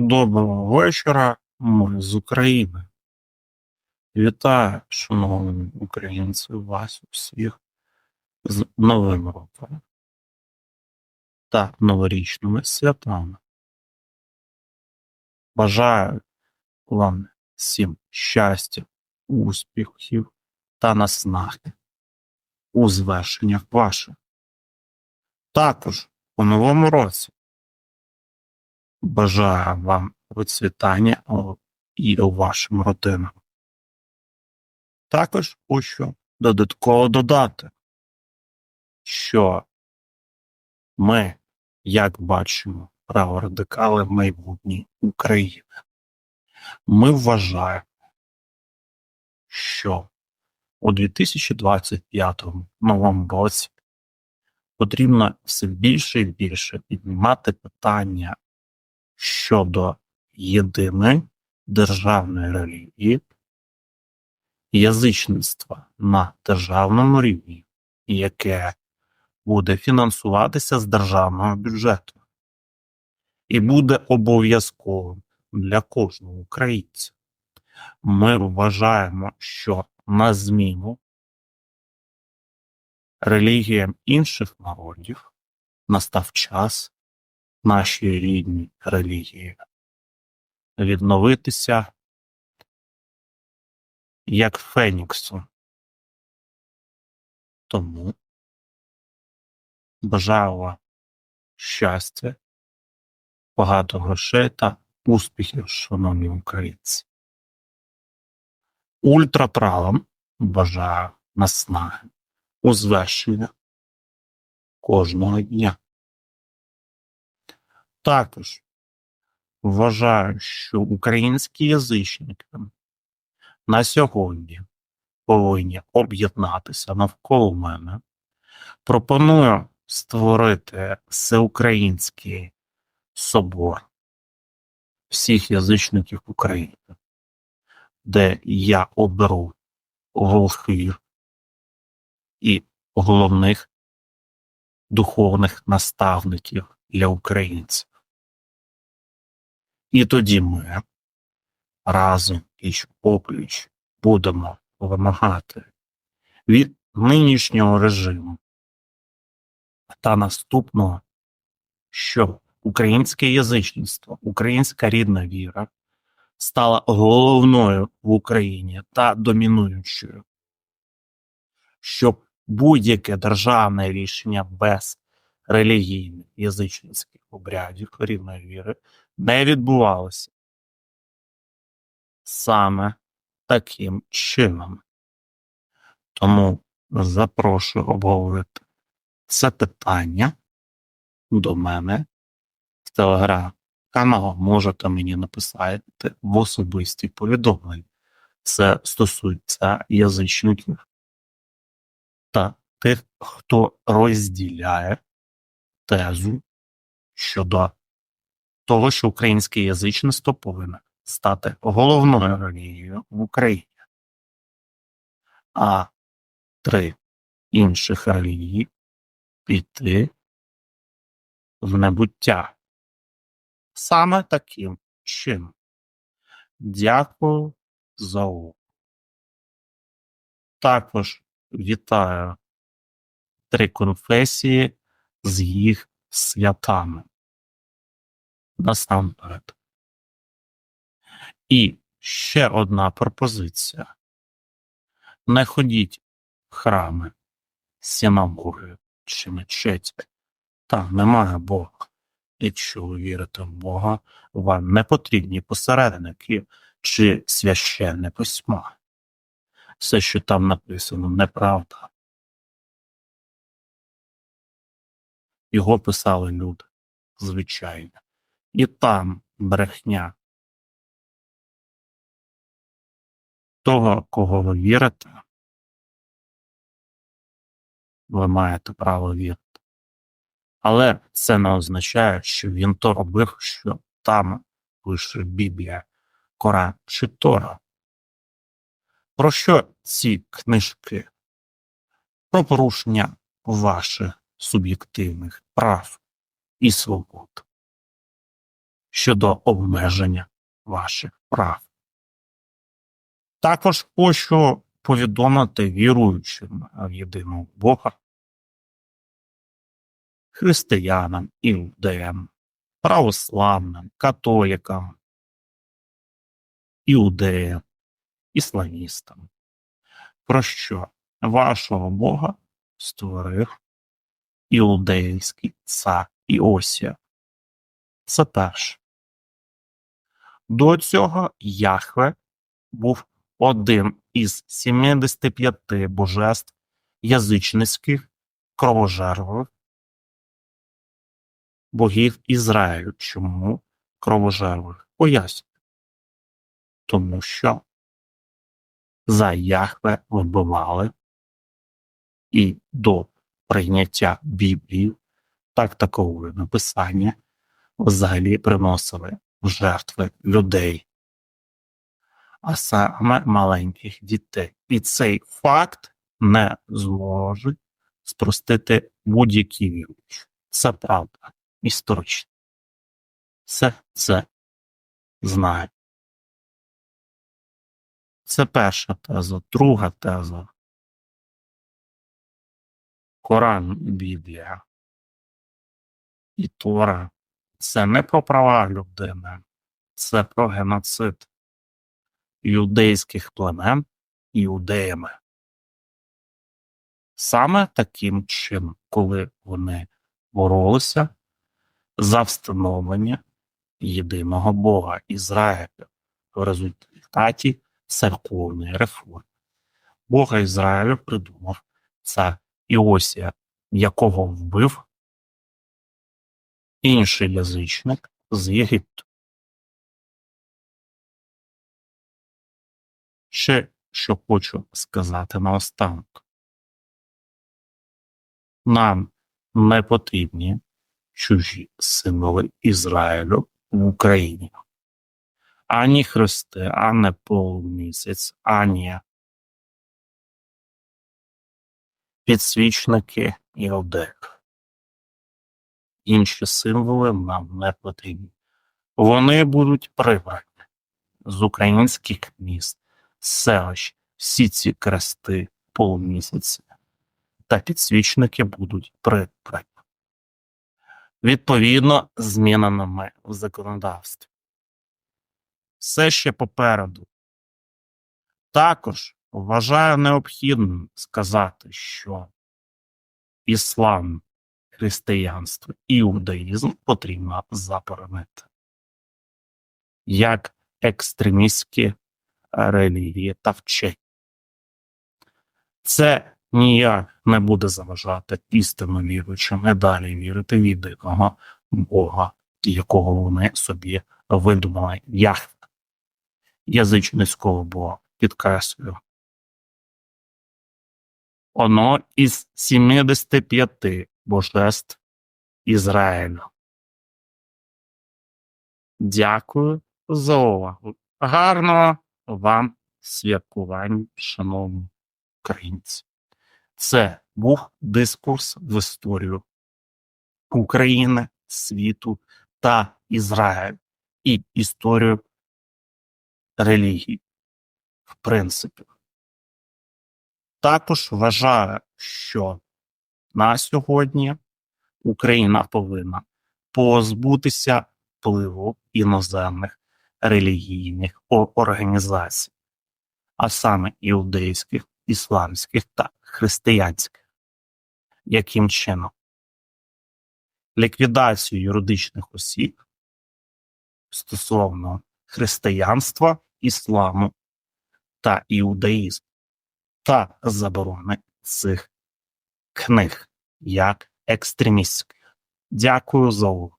Доброго вечора, ми з України. Вітаю, шановні українці, вас усіх з Новим роком та новорічними святами. Бажаю вам всім щастя, успіхів та наснаги у звершеннях ваших. Також у новому році Бажаю вам процвітання і вашим родинам. Також хочу додатково додати, що ми, як бачимо, праворадикали майбутнє України. Ми вважаємо, що у 2025 новому році потрібно все більше і більше піднімати питання щодо єдиної державної релігії, язичництва на державному рівні, яке буде фінансуватися з державного бюджету, і буде обов'язковим для кожного українця. Ми вважаємо, що на зміну релігіям інших народів настав час нашій рідній релігії відновитися як Феніксу. Тому бажаю вам щастя, багато грошей та успіхів, шановні українці. Ультраправам бажаю наснаги у звершення кожного дня. Також вважаю, що українські язичники на сьогодні повинні об'єднатися навколо мене. Пропоную створити всеукраїнський собор всіх язичників України, де я оберу волхвів і головних духовних наставників для українців. І тоді ми разом і опліч будемо вимагати від нинішнього режиму та наступного, щоб українське язичництво, українська рідна віра стала головною в Україні та домінуючою, щоб будь-яке державне рішення без релігійних язичницьких обрядів рідної віри не відбувалося саме таким чином. Тому запрошую обговорити це питання до мене в телеграм-канал. Можете мені написати в особисті повідомлення. Це стосується язичників та тих, хто розділяє тезу щодо того, що українське язичництво повинно стати головною релігією в Україні, а три інших релігії піти в небуття. Саме таким чином. Дякую за увагу. Також вітаю три конфесії з їх святами. Насамперед. І ще одна пропозиція. Не ходіть в храми, синагоги чи мечеті. Там немає Бога. Якщо ви вірите в Бога, вам не потрібні посередники чи священне письмо. Все, що там написано, неправда. Його писали люди, звичайно. І там брехня. Того, кого ви вірите, ви маєте право вірити. Але це не означає, що він то робив, що там пише Біблія, Коран чи Тора. Про що ці книжки? Про порушення ваших суб'єктивних прав і свобод. щодо обмеження ваших прав. Також хочу повідомити віруючим в єдиного Бога, християнам, іудеям, православним, католикам, іудеям, ісламістам, про що вашого Бога створив іудейський цар Іосія. Це перше. До цього Яхве був один із 75 божеств язичницьких кровожерливих богів Ізраїлю. Чому кровожерливих? Поясню. Тому що за Яхве вибивали і до прийняття Біблії, так такової написання, взагалі приносили в жертви людей, а саме маленьких дітей. І цей факт не зможуть спростити будь-які віруючі. Це правда історична. Все це знає. Це перша теза. Друга теза. Коран Біблія і Тора це не про права людини, це про геноцид юдейських племен іудеями. Саме таким чином, коли вони боролися за встановлення єдиного Бога Ізраїля в результаті церковної реформи. Бога Ізраїлю придумав цар Іосія, якого вбив інший язичник з Єгипту. Ще що хочу сказати наостанок. Нам не потрібні чужі символи Ізраїлю в Україні. Ані хрести, ані полумісяць, ані підсвічники і одег. Інші символи нам не потрібні. Вони будуть прибрані з українських міст, селищ, всі ці крести полумісяці та підсвічники будуть прибрані. Відповідно, змінами в законодавстві. Все ще попереду. Також вважаю необхідним сказати, що іслам, християнство і іудаїзм потрібно заборонити як екстремістські релігії та вчення. Це ніяк не буде заважати істинно віруючим і далі вірити в єдиного Бога, якого вони собі видумали Яхве, язичницького Бога, підкреслюю. Оно із 75 божеств Ізраїлю. Дякую за увагу. Гарного вам святкування, шановні українці. Це був дискурс в історію України, світу та Ізраїль і історію релігії, в принципі. Також вважаю, що на сьогодні Україна повинна позбутися впливу іноземних релігійних організацій, а саме іудейських, ісламських та християнських. Яким чином? Ліквідацію юридичних осіб стосовно християнства, ісламу та іудаїзму та заборони цих книг як екстремістських. Дякую за увагу.